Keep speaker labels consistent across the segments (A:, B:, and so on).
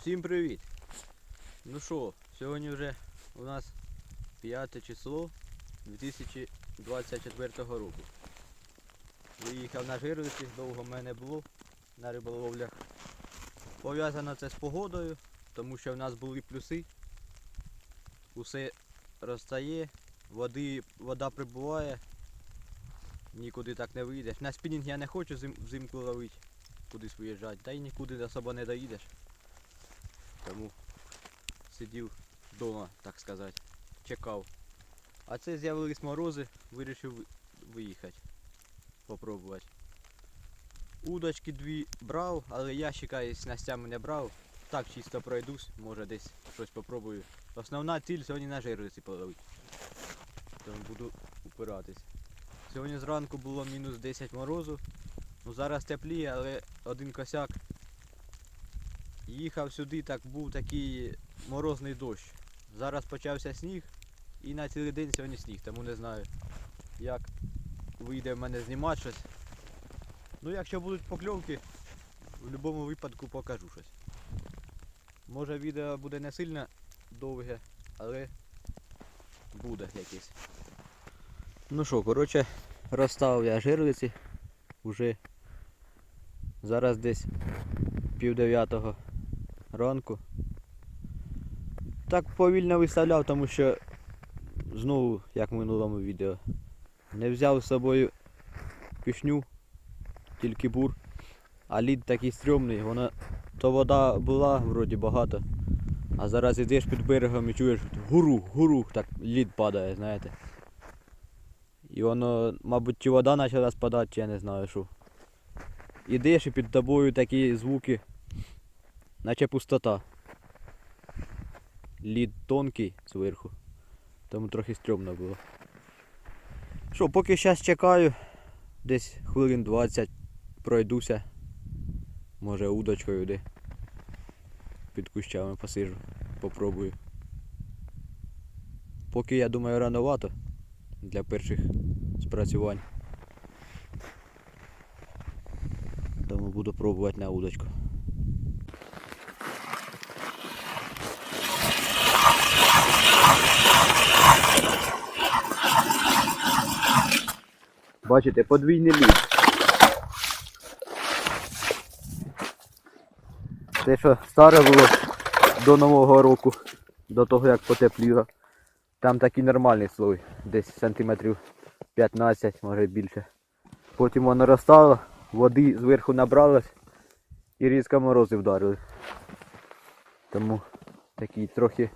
A: Всім привіт! Ну що, сьогодні вже у нас 5 число 2024 року. Виїхав на жирлиці, довго в мене було на риболовлях. Пов'язано це з погодою, тому що в нас були плюси. Усе розтає, води, вода прибуває, нікуди так не вийдеш. На спінінг я не хочу зим, взимку ловити, кудись виїжджати, та й нікуди особо не доїдеш. Тому сидів вдома, так сказати, чекав. А це з'явились морози, вирішив виїхати. Попробувати. Удочки дві брав, але ящика із снастями не брав. Так чисто пройдусь, може десь щось попробую. Основна ціль сьогодні на жерлиці половити. Тому буду упиратись. Сьогодні зранку було мінус 10 морозу. Ну зараз тепліє, але один косяк Їхав сюди, так був такий морозний дощ. Зараз почався сніг і на цілий день сьогодні сніг, тому не знаю, як вийде в мене знімати щось. Ну якщо будуть покльовки, в будь-якому випадку покажу щось. Може відео буде не сильно довге, але буде якесь. Ну що, коротше, розставив я жирлиці уже зараз десь пів дев'ятого ранку. Так повільно виставляв, тому що знову, як в минулому відео, не взяв з собою пішню, тільки бур, а лід такий стрьомний, вона то вода була вроді багато, а зараз ідеш під берегом і чуєш гуру, гуру, так лід падає, знаєте. І воно, мабуть, чи вода почала спадати, чи я не знаю що. Ідеш і під тобою такі звуки наче пустота. Лід тонкий зверху, тому трохи стрьомно було. Що, поки зараз чекаю, десь хвилин 20 пройдуся. Може удочкою де. Під кущами посижу, попробую. Поки я думаю рановато для перших спрацювань. Тому буду пробувати на удочку. Бачите, подвійний лід. Те, що старе було до Нового року, до того як потепліло. Там такий нормальний слой, десь сантиметрів 15, може більше. Потім воно розтало, води зверху набралось і різко морози вдарили. Тому такий трохи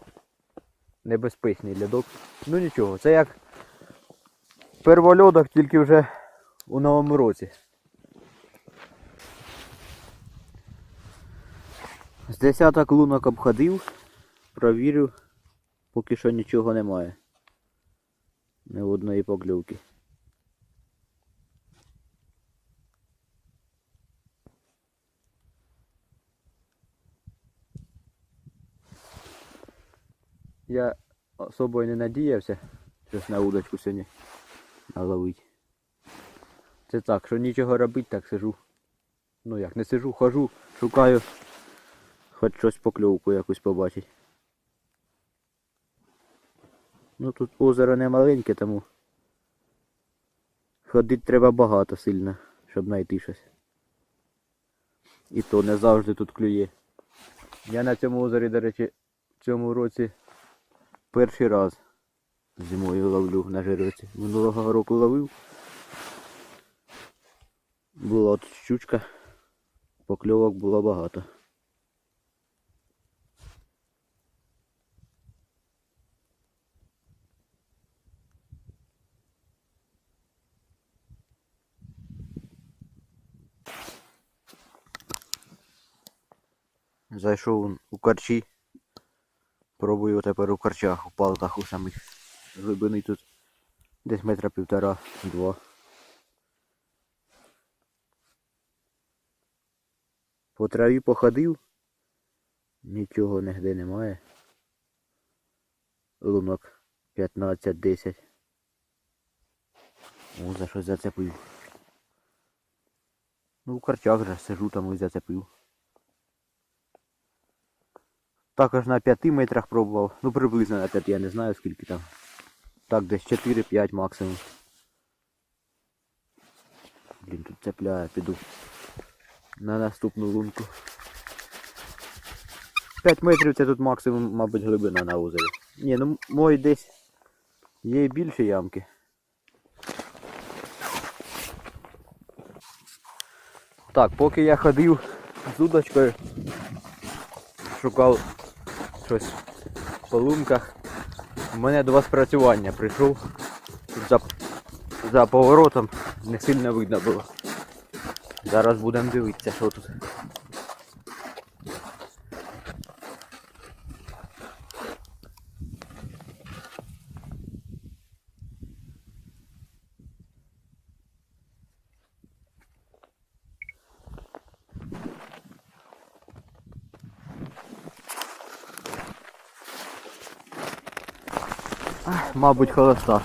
A: небезпечний лядок. Ну нічого, це як первольодок тільки вже у новому році. З десяток лунок обходив, провірив, поки що нічого немає. Не одної покльовки. Я особо не надіявся щось на удочку сьогодні наловить. Це так, що нічого робити, так сижу. Ну як, не сижу, хожу, шукаю хоч щось покльовку якусь побачить. Ну тут озеро не маленьке, тому ходити треба багато сильно, щоб знайти щось. І то не завжди тут клює. Я на цьому озері, до речі, в цьому році перший раз зимою ловлю на жировці. Минулого року ловив. Була от щучка, покльовок було багато. Зайшов у корчі. Пробую тепер у корчах, у палках у самих. Глибини тут десь метра півтора-два. По траві походив. Нічого нігде немає. Лунок 15-10. О, за щось зацепив. Ну, в корчах же сижу там і зацепив. Також на 5 метрах пробував. Ну приблизно на 5, я не знаю скільки там. Так, десь 4-5 максимум. Блін, тут цепляє, піду на наступну лунку. 5 метрів це тут максимум, мабуть, глибина на озері. Ні, ну мой десь є і більші ямки. Так, поки я ходив з удочкою, шукав щось по лунках, у мене два спрацювання прийшов. Тут за, за поворотом не сильно видно було. Зараз будемо дивитися, що тут. Мабуть, холоста.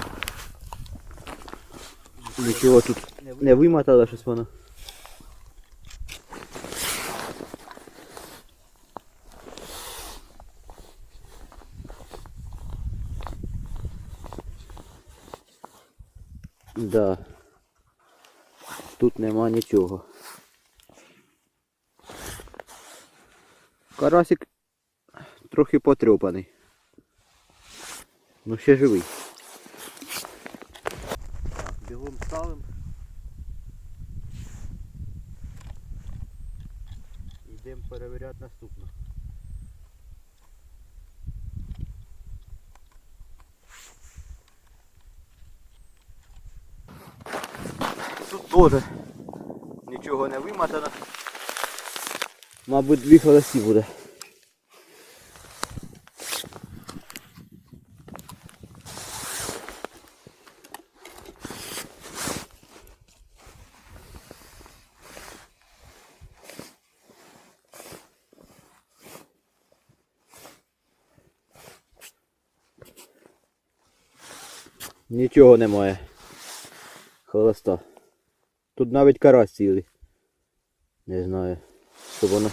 A: Нічого тут не вимотало щось воно. Да. Тут нема нічого. Карасик трохи потрьопаний. Ну ще живий. Так, бігом ставим. Йдемо перевіряти наступну. Тут теж нічого не вимотано. Мабуть, дві холості буде. Нічого немає. Холоста. Тут навіть карась цілий. Не знаю, що воно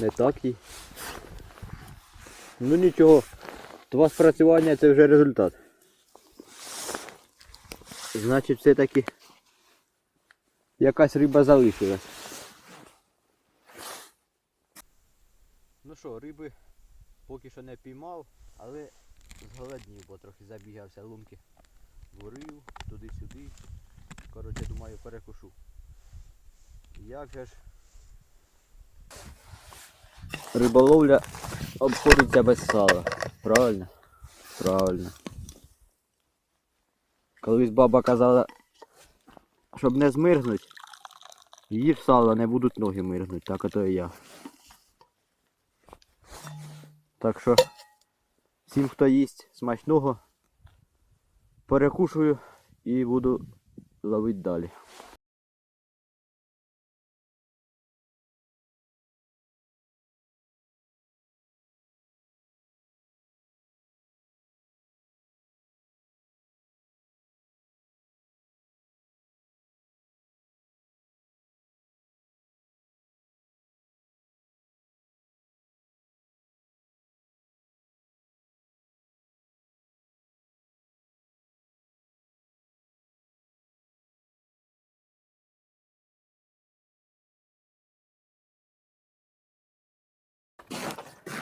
A: не так їй. Ну нічого. Два спрацювання це вже результат. Значить все-таки якась риба залишилась. Ну що, риби поки що не піймав, але зголоднів, бо трохи забігався лунки. Бурив, туди-сюди. Коротше, думаю, перекушу. Як же ж риболовля обходиться без сала. Правильно? Правильно. Колись баба казала, щоб не змирзнуть, їж сало, не будуть ноги мирзнуть, так ото і я. Так що всім, хто їсть смачного, перекушую і буду ловити далі.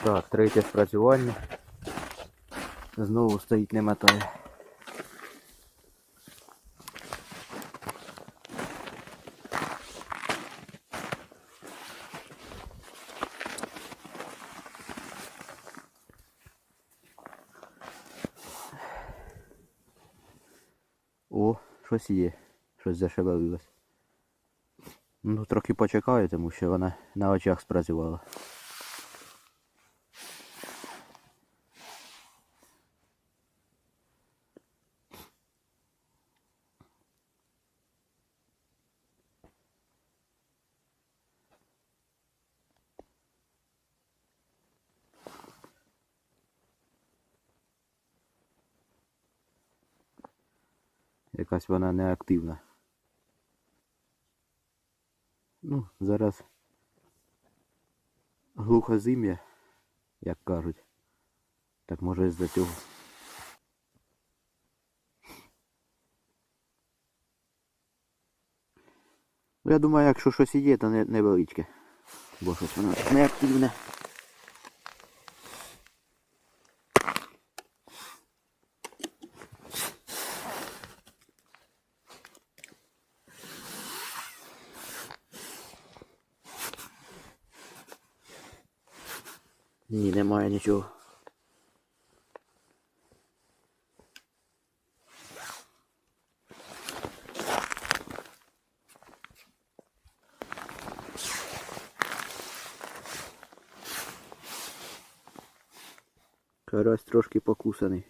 A: Так, третє спрацювання. Знову стоїть не. О, щось є. Щось зашевелилось. Ну, трохи почекаю, тому що вона на очах спрацювала. Якась вона неактивна. Ну, зараз глухозим'я, як кажуть. Так може із-за цього. Ну, я думаю, якщо щось є, то невеличке. Бо щось воно неактивне. Ні, немає. Карась трошки покусаний.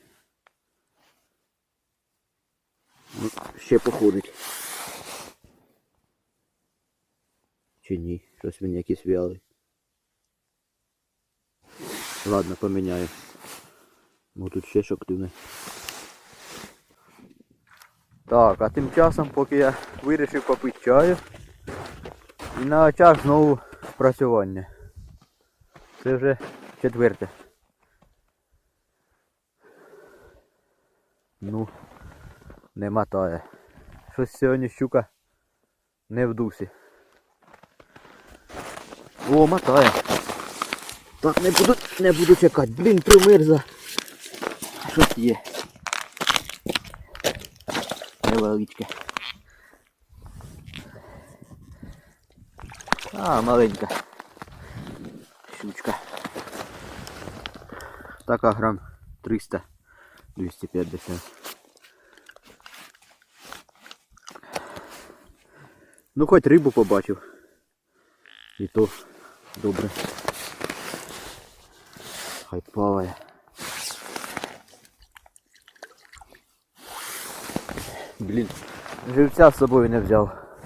A: Ну, ще походить. Чи ні? Щось він якийсь вялий. Ладно, поміняю. Бо тут ще що активне. Так, а тим часом, поки я вирішив попити чаю, і на очах знову спрацювання. Це вже четверте. Ну, не мотає. Щось сьогодні щука не в дусі. О, мотає. Так, не буду, не буду чекати. Блін, примерза. Щось є. Невеличке. А, маленька. Щучка. Така грам 300. 250. Ну хоч рибу побачив. І то добре. Хай плаває. Блін, живця з собою не взяв.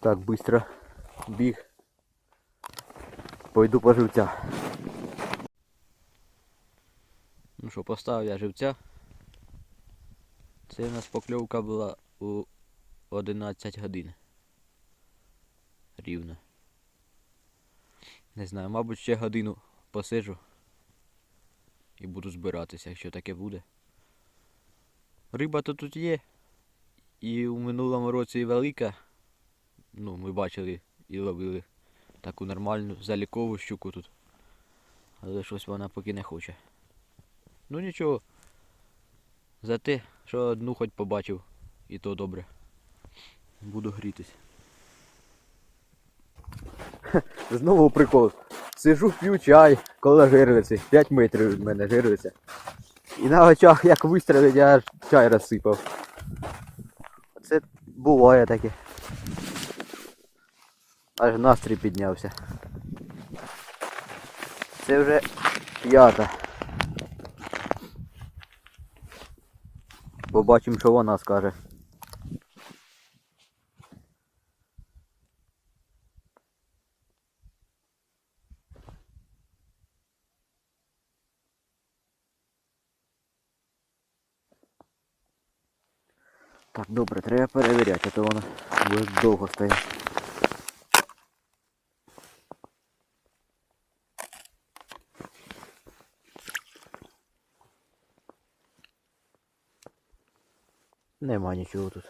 A: Так, быстро біг. Пойду по живця. Ну що, поставив я живця. Це у нас покльовка була у 11 годин. Рівно. Не знаю, мабуть, ще годину посижу і буду збиратися, якщо таке буде. Риба то тут є. І у минулому році велика. Ну, ми бачили і ловили таку нормальну залікову щуку тут. Але щось вона поки не хоче. Ну нічого. За те, що одну хоч побачив, і то добре. Буду грітись. Знову прикол. Сижу, п'ю чай коло жирниці. 5 метрів від мене жирниця. І на очах як вистрілить, я аж чай розсипав. Це буває таке. Аж настрій піднявся. Це вже п'ята. Побачимо, що вона скаже. Так, добре, треба перевіряти, а то воно буде довго стояти. Нема нічого тут.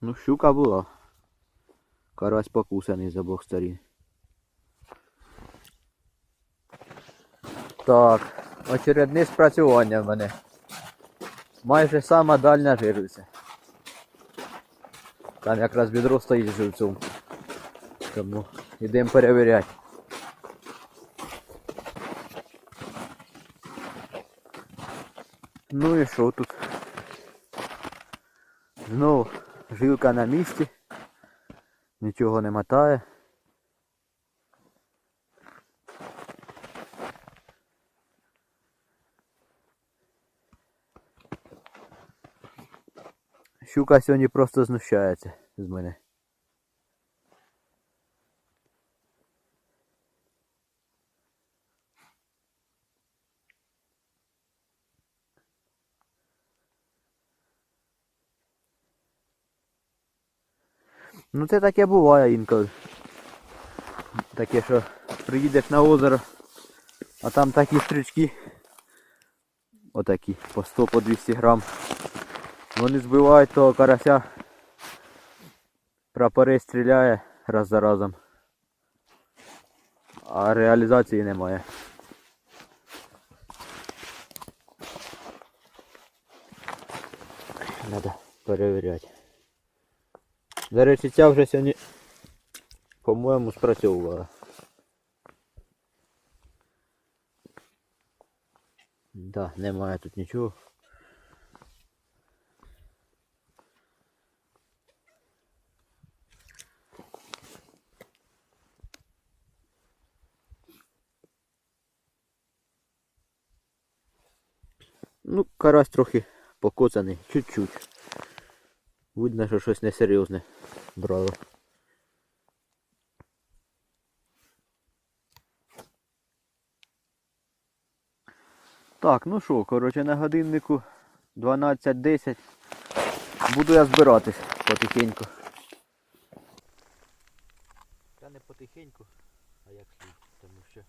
A: Ну, щука була. Карась покусаний з обох сторін. Так, очередне спрацювання в мене. Майже сама дальня жириця. Там якраз відро стоїть з живцем. Тому йдемо перевіряти. Ну і що тут? Знову жилка на місці. Нічого не мотає. Щука сьогодні просто знущається з мене. Ну це таке буває інколи. Таке, що приїдеш на озеро, а там такі стрічки. Отакі, по 100 по 200 грам. Вони збивають того карася. Прапорець стріляє раз за разом. А реалізації немає. Надо перевіряти. До речі, ця вже сьогодні, по-моєму, спрацьовувала. Да, немає тут нічого. Ну, карась трохи покоцаний, чуть-чуть. Видно, що щось несерйозне брало. Так, ну що, коротше, на годиннику 12.10. Буду я збиратись потихеньку. Та не потихеньку, а як слід, тому що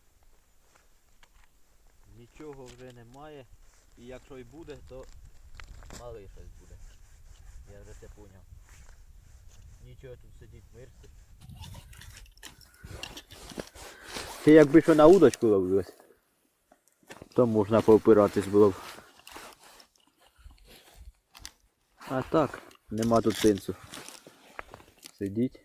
A: нічого вже немає. І якщо і буде, то малий щось буде. Я вже це поняв. Нічого тут сидіть мирці. Це якби що на удочку ловилось, то можна поопиратись було б. А так, нема тут сенсу. Сидіть.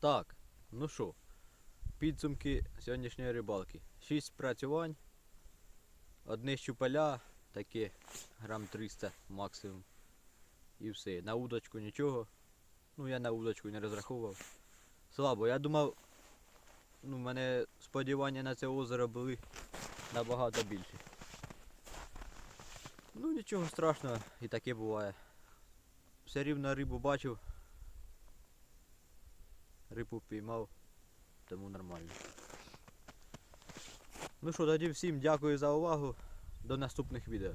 A: Так, ну що, підсумки сьогоднішньої рибалки. 6 спрацювань, одне щупаля, таке грам 300 максимум. І все. На удочку нічого. Ну я на удочку не розраховував. Слабо, я думав, ну в мене сподівання на це озеро були набагато більші. Ну нічого страшного, і таке буває. Все рівно рибу бачив. Рибу піймав, тому нормально. Ну що, тоді всім дякую за увагу. До наступних відео.